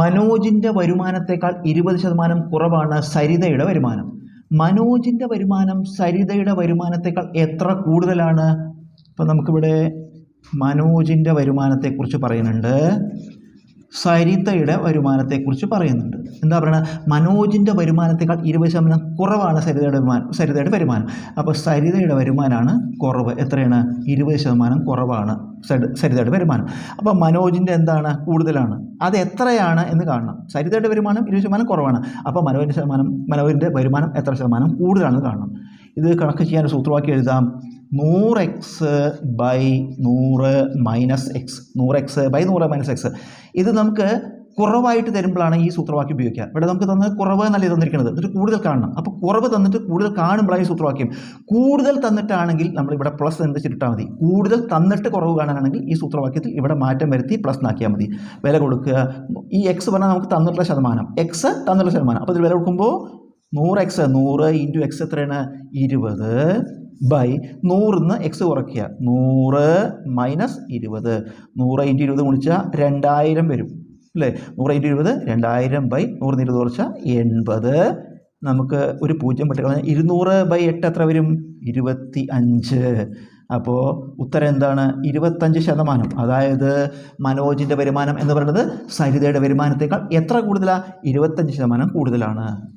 മനോജിന്റെ വരുമാനത്തേക്കാൾ ഇരുപത് ശതമാനം കുറവാണ് സരിതയുടെ വരുമാനം. മനോജിന്റെ വരുമാനം സരിതയുടെ വരുമാനത്തേക്കാൾ എത്ര കൂടുതലാണ്? ഇപ്പം നമുക്കിവിടെ മനോജിന്റെ വരുമാനത്തെക്കുറിച്ച് പറയുന്നുണ്ട്. സരിതയുടെ വരുമാനത്തെക്കുറിച്ച് പറയുന്നുണ്ട്. എന്താ പറയുക മനോജിന്റെ വരുമാനത്തേക്കാൾ ഇരുപത് ശതമാനം കുറവാണ് സരിതയുടെ വരുമാനം സരിതയുടെ വരുമാനം. അപ്പോൾ സരിതയുടെ വരുമാനമാണ് കുറവ്. എത്രയാണ്? ഇരുപത് ശതമാനം കുറവാണ് സരി- സരിതയുടെ വരുമാനം. അപ്പോൾ മനോജിന്റെ എന്താണ്? കൂടുതലാണ്. അത് എത്രയാണ് എന്ന് കാണണം. സരിതയുടെ വരുമാനം ഇരുപത് ശതമാനം കുറവാണ്. അപ്പോൾ മനോജിന്റെ ശതമാനം മനോജിന്റെ വരുമാനം എത്ര ശതമാനം കൂടുതലാണെന്ന് കാണണം. ഇത് കണക്ക് ചെയ്യാൻ സൂത്രവാക്യം എഴുതാം. നൂറ് എക്സ് ബൈ നൂറ് മൈനസ് എക്സ് നൂറ് എക്സ് ബൈ നൂറ് മൈനസ് എക്സ്. ഇത് നമുക്ക് കുറവായിട്ട് തരുമ്പോഴാണ് ഈ സൂത്രവാക്യം ഉപയോഗിക്കുക. ഇവിടെ നമുക്ക് തന്നത് കുറവ് എന്നല്ലേ തന്നിരിക്കുന്നത്? എന്നിട്ട് കൂടുതൽ കാണണം. അപ്പോൾ കുറവ് തന്നിട്ട് കൂടുതൽ കാണുമ്പോഴാണ് ഈ സൂത്രവാക്യം. കൂടുതൽ തന്നിട്ടാണെങ്കിൽ നമ്മൾ ഇവിടെ പ്ലസ് എന്ത് ചെയ്തിട്ടാൽ മതി? കൂടുതൽ തന്നിട്ട് കുറവ് കാണാനാണെങ്കിൽ ഈ സൂത്രവാക്യത്തിൽ ഇവിടെ മാറ്റം വരുത്തി പ്ലസ് നാക്കിയാൽ മതി. വില കൊടുക്കുക. ഈ എക്സ് പറഞ്ഞാൽ നമുക്ക് തന്നിട്ടുള്ള ശതമാനം. എക്സ് തന്നിട്ടുള്ള ശതമാനം. അപ്പോൾ ഇതിൽ വില കൊടുക്കുമ്പോൾ നൂറ് എക്സ് നൂറ് ഇന്റു എക്സ് എത്രയാണ്? ഇരുപത് ബൈ നൂറിന്ന് എക്സ് കുറയ്ക്കുക. നൂറ് മൈനസ് ഇരുപത്. നൂറ് ഇന്റു ഇരുപത് ഗുണിച്ചാൽ രണ്ടായിരം വരും. അല്ലേ? നൂറ് ഇന്റു ഇരുപത് രണ്ടായിരം ബൈ നൂറിന് ഇരുപത് കുറച്ചാൽ എൺപത്. നമുക്ക് ഒരു പൂജ്യം കളഞ്ഞാൽ ഇരുന്നൂറ് ബൈ എട്ട് എത്ര വരും? ഇരുപത്തി അഞ്ച് അപ്പോൾ ഉത്തരം എന്താണ്? ഇരുപത്തഞ്ച് ശതമാനം. അതായത് മനോജിന്റെ വരുമാനം എന്ന് പറയുന്നത് സരിതയുടെ വരുമാനത്തേക്കാൾ എത്ര കൂടുതലാണ് ഇരുപത്തഞ്ച് ശതമാനം കൂടുതലാണ്.